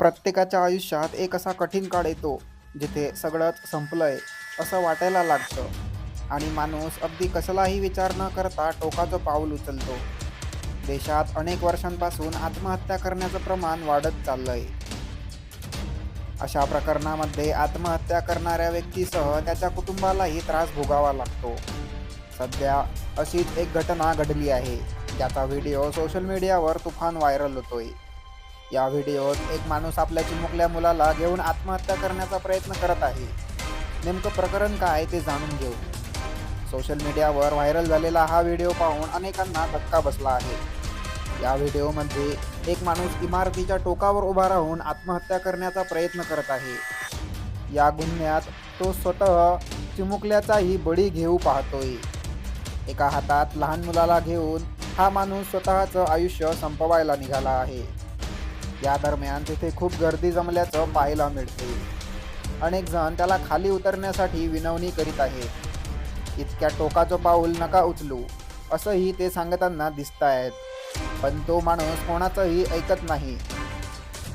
प्रत्येकाच्या आयुष्यात एक असा कठीण काळ येतो जिथे सगळंच संपलंय असं वाटायला लागतं. आणि माणूस अगदी कसलाही विचार न करता टोकाचं पाऊल उचलतो. देशात अनेक वर्षांपासून आत्महत्या करण्याचं प्रमाण वाढत चाललंय. अशा प्रकरणामध्ये आत्महत्या करणाऱ्या व्यक्तीसह त्याच्या कुटुंबालाही त्रास भोगावा लागतो. सध्या अशीच एक घटना घडली आहे ज्याचा व्हिडिओ सोशल मीडियावर तुफान व्हायरल होतोय. या व्हिडिओत एक माणूस आपल्या चिमुकल्या मुलाला घेऊन आत्महत्या करण्याचा प्रयत्न करत आहे. नेमकं प्रकरण काय ते जाणून घेऊ. सोशल मीडियावर व्हायरल झालेला हा व्हिडिओ पाहून अनेकांना धक्का बसला आहे. या व्हिडिओमध्ये एक माणूस इमारतीच्या टोकावर उभा राहून आत्महत्या करण्याचा प्रयत्न करत आहे. या गुन्ह्यात तो स्वतः चिमुकल्याचाही बळी घेऊ पाहतोय. एका हातात लहान मुलाला घेऊन हा माणूस स्वतःचं आयुष्य संपवायला निघाला आहे. या दरम्यान तिथे खूप गर्दी जमल्याचं पाहायला मिळते अनेक जण त्याला खाली उतरण्यासाठी विनवणी करीत आहेत. इतक्या टोकाचं पाऊल नका उचलू असंही ते सांगताना दिसत आहेत पण तो माणूस कोणाचंही ऐकत नाही.